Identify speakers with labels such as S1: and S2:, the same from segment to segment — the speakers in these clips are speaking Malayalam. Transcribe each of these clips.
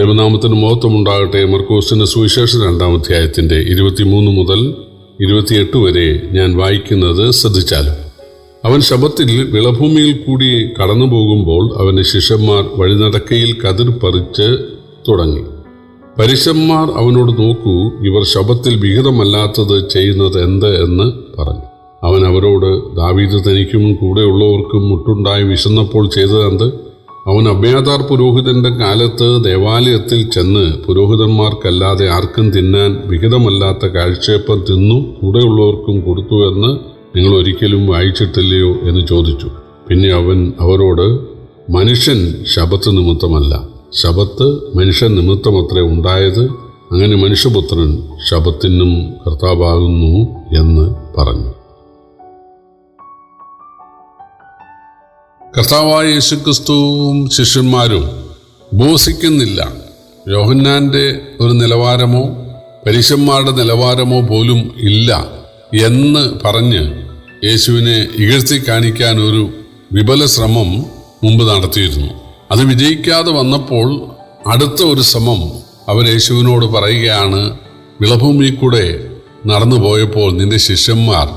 S1: ദൈവനാമത്തിന് മഹത്വമുണ്ടാകട്ടെ. മർക്കോസിന്റെ സുവിശേഷ രണ്ടാം അധ്യായത്തിന്റെ ഇരുപത്തിമൂന്ന് മുതൽ ഇരുപത്തിയെട്ട് വരെ ഞാൻ വായിക്കുന്നത് ശ്രദ്ധിച്ചാലും. അവൻ ശബത്തിൽ വിളഭൂമിയിൽ കൂടി കടന്നു പോകുമ്പോൾ അവന്റെ ശിഷ്യന്മാർ വഴിനടക്കയിൽ കതിർ പറിച്ച് തുടങ്ങി. പരിശന്മാർ അവനോട് നോക്കൂ ഇവർ ശബത്തിൽ വിഹിതമല്ലാത്തത് ചെയ്യുന്നത് എന്ത് എന്ന് പറഞ്ഞു. അവൻ അവരോട് ദാവീദ് തനിക്കും കൂടെയുള്ളവർക്കും മുട്ടുണ്ടായി വിശന്നപ്പോൾ ചെയ്തതെന്ത് അവൻ അഭ്യാതാർ പുരോഹിതന്റെ കാലത്ത് ദേവാലയത്തിൽ ചെന്ന് പുരോഹിതന്മാർക്കല്ലാതെ ആർക്കും തിന്നാൻ വിഹിതമല്ലാത്ത കാഴ്ചയപ്പം തിന്നു കൂടെയുള്ളവർക്കും കൊടുത്തു എന്ന് നിങ്ങൾ ഒരിക്കലും വായിച്ചിട്ടില്ലയോ എന്ന് ചോദിച്ചു. പിന്നെ അവൻ അവരോട് മനുഷ്യൻ ശബത്ത് നിമിത്തമല്ല. ശബത്ത് മനുഷ്യൻ നിമിത്തമത്രേ ഉണ്ടായത്. അങ്ങനെ മനുഷ്യപുത്രൻ ശബത്തിനും കർത്താവാകുന്നു എന്ന് പറഞ്ഞു. കർത്താവായ യേശുക്രിസ്തുവും ശിഷ്യന്മാരും ബോസിക്കുന്നില്ല യോഹന്നാന്റെ ഒരു നിലവാരമോ പരീശന്മാരുടെ നിലവാരമോ പോലും ഇല്ല എന്ന് പറഞ്ഞ് യേശുവിനെ ഇകഴ്ത്തി കാണിക്കാൻ ഒരു വിപല ശ്രമം മുമ്പ് നടത്തിയിരുന്നു. അത് വിജയിക്കാതെ വന്നപ്പോൾ അടുത്ത ഒരു ശ്രമം അവർ യേശുവിനോട് പറയുകയാണ് വിളഭൂമി കൂടെ നടന്നു പോയപ്പോൾ നിന്റെ ശിഷ്യന്മാർ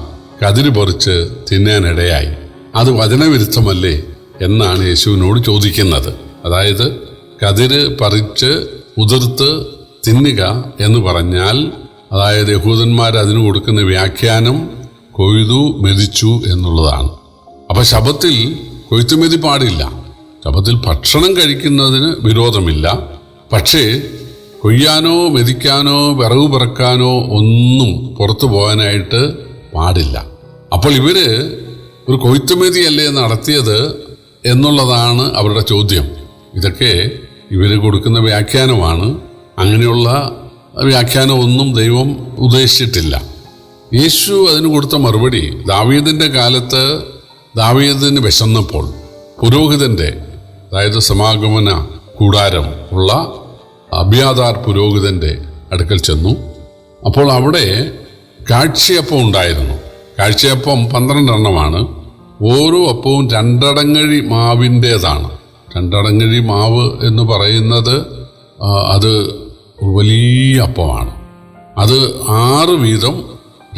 S1: കതിര് പറിച്ച് തിന്നാനിടയായി അത് വചനവിരുദ്ധമല്ലേ എന്നാണ് യേശുവിനോട് ചോദിക്കുന്നത്. അതായത് കതിര് പറിച്ച് ഉതിർത്ത് തിന്നുക എന്ന് പറഞ്ഞാൽ അതായത് യഹൂദന്മാർ അതിന് കൊടുക്കുന്ന വ്യാഖ്യാനം കൊയ്തു മെതിച്ചു എന്നുള്ളതാണ്. അപ്പോൾ ശബത്തിൽ കൊയ്ത്തുമെതി പാടില്ല. ശബത്തിൽ ഭക്ഷണം കഴിക്കുന്നതിന് വിരോധമില്ല. പക്ഷേ കൊയ്യാനോ മെതിക്കാനോ വിറവ് പിറക്കാനോ ഒന്നും പുറത്തു പോകാനായിട്ട് പാടില്ല. അപ്പോൾ ഇവർ ഒരു കൊയ്ത്തുമെതിയല്ലേ നടത്തിയത് എന്നുള്ളതാണ് അവരുടെ ചോദ്യം. ഇതൊക്കെ ഇവർ കൊടുക്കുന്ന വ്യാഖ്യാനമാണ്. അങ്ങനെയുള്ള വ്യാഖ്യാനം ഒന്നും ദൈവം ഉദ്ദേശിച്ചിട്ടില്ല. യേശു അതിന് കൊടുത്ത മറുപടി ദാവീദിന്റെ കാലത്ത് ദാവീദിന് വിശന്നപ്പോൾ പുരോഹിതന്റെ അതായത് സമാഗമന കൂടാരം ഉള്ള അബിയാദാർ പുരോഹിതന്റെ അടുക്കൽ ചെന്നു. അപ്പോൾ അവിടെ കാഴ്ചയപ്പം ഉണ്ടായിരുന്നു. കാഴ്ചയപ്പം പന്ത്രണ്ടെണ്ണമാണ്. ഓരോ അപ്പവും രണ്ടടങ്ങഴി മാവിന്റേതാണ്. രണ്ടടങ്ങഴി മാവ് എന്ന് പറയുന്നത് അത് വലിയ അപ്പമാണ്. അത് ആറ് വീതം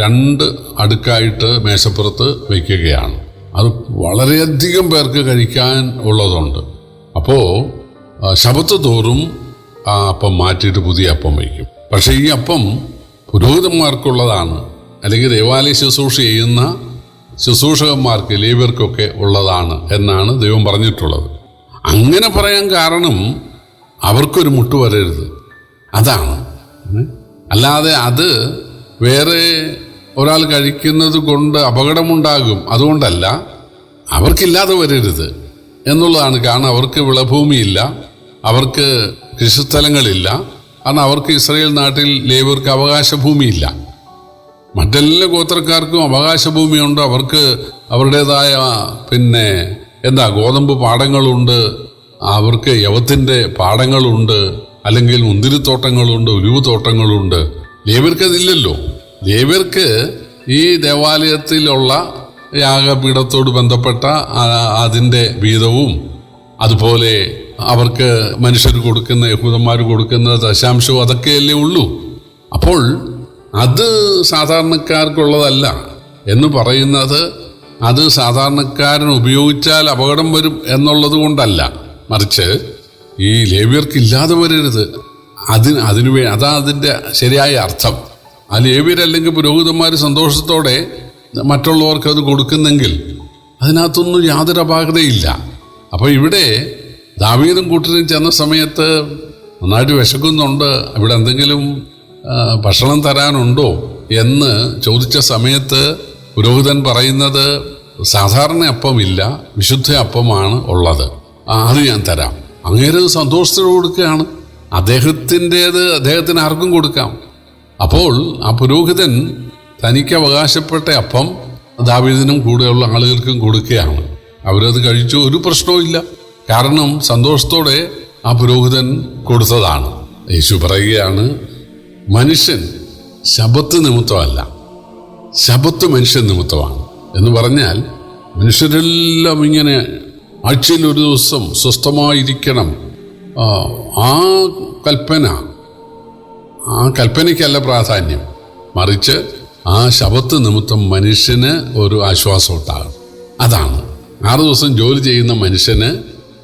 S1: രണ്ട് അടുക്കായിട്ട് മേശപ്പുറത്ത് വയ്ക്കുകയാണ്. അത് വളരെയധികം പേർക്ക് കഴിക്കാൻ ഉള്ളതുണ്ട്. അപ്പോൾ ശബത്ത് തോറും ആ അപ്പം മാറ്റിയിട്ട് പുതിയ അപ്പം വയ്ക്കും. പക്ഷേ ഈ അപ്പം പുരോഹിതന്മാർക്കുള്ളതാണ്. അല്ലെങ്കിൽ ദേവാലയ ശുശ്രൂഷ ചെയ്യുന്ന ശുശ്രൂഷകന്മാർക്ക് ലേവ്യർക്കൊക്കെ ഉള്ളതാണ് എന്നാണ് ദൈവം പറഞ്ഞിട്ടുള്ളത്. അങ്ങനെ പറയാൻ കാരണം അവർക്കൊരു മുട്ട് വരരുത്. അതാണ്. അല്ലാതെ അത് വേറെ ഒരാൾ കഴിക്കുന്നത് കൊണ്ട് അപകടമുണ്ടാകും. അതുകൊണ്ടല്ല അവർക്കില്ലാതെ വരരുത് എന്നുള്ളതാണ്. കാരണം അവർക്ക് വിളഭൂമിയില്ല അവർക്ക് കൃഷിസ്ഥലങ്ങളില്ല. കാരണം അവർക്ക് ഇസ്രയേൽ നാട്ടിൽ ലേബർക്ക് അവകാശ ഭൂമിയില്ല മറ്റെല്ലാ ഗോത്രക്കാർക്കും അവകാശ ഭൂമിയുണ്ട് അവർക്ക് അവരുടേതായ പിന്നെ എന്താ ഗോതമ്പ് പാടങ്ങളുണ്ട്. അവർക്ക് യവത്തിന്റെ പാടങ്ങളുണ്ട്. അല്ലെങ്കിൽ മുന്തിരിത്തോട്ടങ്ങളുണ്ട് ഉരുവ് തോട്ടങ്ങളുണ്ട് ലേവർക്ക് അതില്ലല്ലോ ലേവർക്ക് ഈ ദേവാലയത്തിലുള്ള യാഗപീഠത്തോട് ബന്ധപ്പെട്ട അതിന്റെ വീതവും. അതുപോലെ അവർക്ക് മനുഷ്യർ കൊടുക്കുന്ന യഹൂദന്മാർ കൊടുക്കുന്ന ദശാംശവും അതൊക്കെയല്ലേ ഉള്ളൂ. അപ്പോൾ അത് സാധാരണക്കാർക്കുള്ളതല്ല എന്ന് പറയുന്നത് അത് സാധാരണക്കാരൻ ഉപയോഗിച്ചാൽ അപകടം വരും എന്നുള്ളത് കൊണ്ടല്ല. മറിച്ച് ഈ ലേവ്യർക്ക് ഇല്ലാതെ വരരുത്. അതിന് അതിനു വേ അതാ അതിന്റെ ശരിയായ അർത്ഥം. ആ ലേവ്യരല്ലെങ്കിൽ പുരോഹിതന്മാർ സന്തോഷത്തോടെ മറ്റുള്ളവർക്ക് അത് കൊടുക്കുന്നെങ്കിൽ അതിനകത്തൊന്നും യാതൊരു അപാകതയില്ല. അപ്പോൾ ഇവിടെ ദാവീദും കൂട്ടരും ചെന്ന സമയത്ത് നന്നായിട്ട് വിശക്കുന്നുണ്ട്. ഇവിടെ എന്തെങ്കിലും ഭക്ഷണം തരാനുണ്ടോ എന്ന് ചോദിച്ച സമയത്ത് പുരോഹിതൻ പറയുന്നത് സാധാരണ അപ്പമില്ല വിശുദ്ധ അപ്പമാണ് ഉള്ളത്. അത് ഞാൻ തരാം. അങ്ങേര് സന്തോഷത്തോട് കൊടുക്കുകയാണ്. അദ്ദേഹത്തിന്റേത് അദ്ദേഹത്തിന് ആർക്കും കൊടുക്കാം. അപ്പോൾ ആ പുരോഹിതൻ തനിക്ക് അവകാശപ്പെട്ട അപ്പം ദാവീദിനും കൂടെയുള്ള ആളുകൾക്കും കൊടുക്കുകയാണ്. അവരത് കഴിച്ചു ഒരു പ്രശ്നവും കാരണം സന്തോഷത്തോടെ ആ പുരോഹിതൻ കൊടുത്തതാണ്. യേശു പറയുകയാണ് മനുഷ്യൻ ശബത്ത് നിമിത്തമല്ല. ശബത്ത് മനുഷ്യൻ നിമിത്തമാണ്. എന്ന് പറഞ്ഞാൽ മനുഷ്യരെല്ലാം ഇങ്ങനെ ആഴ്ചയിൽ ഒരു ദിവസം സ്വസ്ഥമായിരിക്കണം. ആ, കൽപ്പന. ആ കൽപ്പനയ്ക്കല്ല പ്രാധാന്യം. മറിച്ച് ആ ശബത്ത് നിമിത്തം മനുഷ്യന് ഒരു ആശ്വാസം ഉണ്ടാകും അതാണ്. ആറ് ദിവസം ജോലി ചെയ്യുന്ന മനുഷ്യന്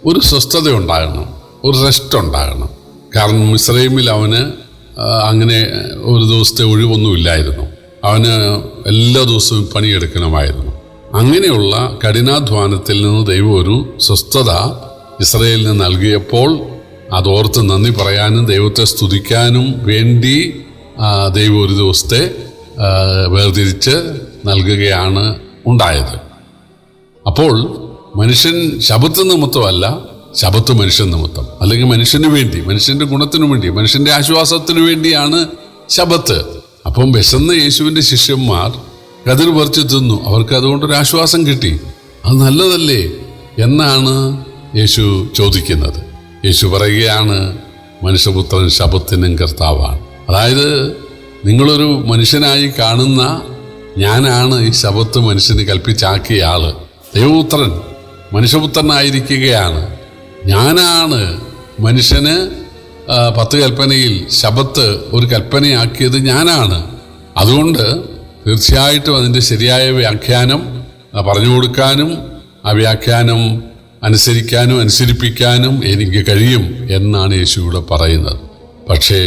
S1: ഒരു സ്വസ്ഥത ഉണ്ടാകണം ഒരു റെസ്റ്റ് ഉണ്ടാകണം. കാരണം ഇസ്രൈമിൽ അവന് അങ്ങനെ ഒരു ദിവസത്തെ ഒഴിവൊന്നുമില്ലായിരുന്നു. അവന് എല്ലാ ദിവസവും പണിയെടുക്കണമായിരുന്നു. അങ്ങനെയുള്ള കഠിനാധ്വാനത്തിൽ നിന്ന് ദൈവം ഒരു സ്വസ്ഥത ഇസ്രയേലിന് നൽകിയപ്പോൾ അതോർത്ത് നന്ദി പറയാനും ദൈവത്തെ സ്തുതിക്കാനും വേണ്ടി ദൈവം ഒരു ദിവസത്തെ വേർതിരിച്ച് നൽകുകയാണ് ഉണ്ടായത്. അപ്പോൾ മനുഷ്യൻ ശബത്ത് നിമിത്തമല്ല ശബത്ത് മനുഷ്യൻ നിമിത്തം. അല്ലെങ്കിൽ മനുഷ്യന് വേണ്ടി മനുഷ്യന്റെ ഗുണത്തിനു വേണ്ടി മനുഷ്യന്റെ ആശ്വാസത്തിനു വേണ്ടിയാണ് ശബത്ത്. അപ്പം വിശന്ന യേശുവിന്റെ ശിഷ്യന്മാർ കതിർ പറിച്ചു തിന്നു. അവർക്ക് അതുകൊണ്ടൊരു ആശ്വാസം കിട്ടി. അത് നല്ലതല്ലേ? എന്നാണ് യേശു ചോദിക്കുന്നത്. യേശു പറയുകയാണ് മനുഷ്യപുത്രൻ ശബത്തിനും കർത്താവാണ്. അതായത് നിങ്ങളൊരു മനുഷ്യനായി കാണുന്ന ഞാനാണ് ഈ ശബത്ത് മനുഷ്യന് കൽപ്പിച്ചാക്കിയ ആൾ. ദൈവപുത്രൻ മനുഷ്യപുത്രനായിരിക്കുകയാണ്. ഞാനാണ് മനുഷ്യന് പത്ത് കൽപ്പനയിൽ ശബത്ത് ഒരു കൽപ്പനയാക്കിയത് ഞാനാണ്. അതുകൊണ്ട് തീർച്ചയായിട്ടും അതിന്റെ ശരിയായ വ്യാഖ്യാനം പറഞ്ഞു കൊടുക്കാനും ആ വ്യാഖ്യാനം അനുസരിക്കാനും അനുസരിപ്പിക്കാനും എനിക്ക് കഴിയും എന്നാണ് യേശു ഇവിടെ പറയുന്നത്. പക്ഷേ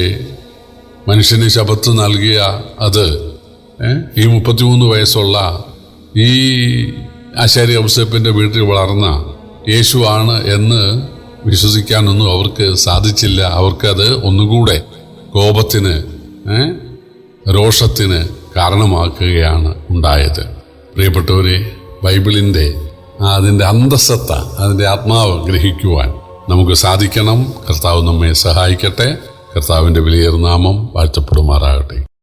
S1: മനുഷ്യന് ശബത്ത് നൽകിയ അത് ഈ മുപ്പത്തിമൂന്ന് വയസ്സുള്ള ഈ ആശാരി ഔസേപ്പിന്റെ വീട്ടിൽ വളർന്ന യേശുവാണ് എന്ന് വിശ്വസിക്കാനൊന്നും അവർക്ക് സാധിച്ചില്ല. അവർക്കത് ഒന്നുകൂടെ കോപത്തിന് രോഷത്തിന് കാരണമാക്കുകയാണ് ഉണ്ടായത്. പ്രിയപ്പെട്ടവരെ ബൈബിളിന്റെ അതിന്റെ അന്തസ്സത്ത അതിന്റെ ആത്മാവ് ഗ്രഹിക്കുവാൻ നമുക്ക് സാധിക്കണം. കർത്താവ് നമ്മെ സഹായിക്കട്ടെ. കർത്താവിന്റെ വിലയേറുന്നാമം വാഴ്ത്തപ്പെടുമാറാകട്ടെ.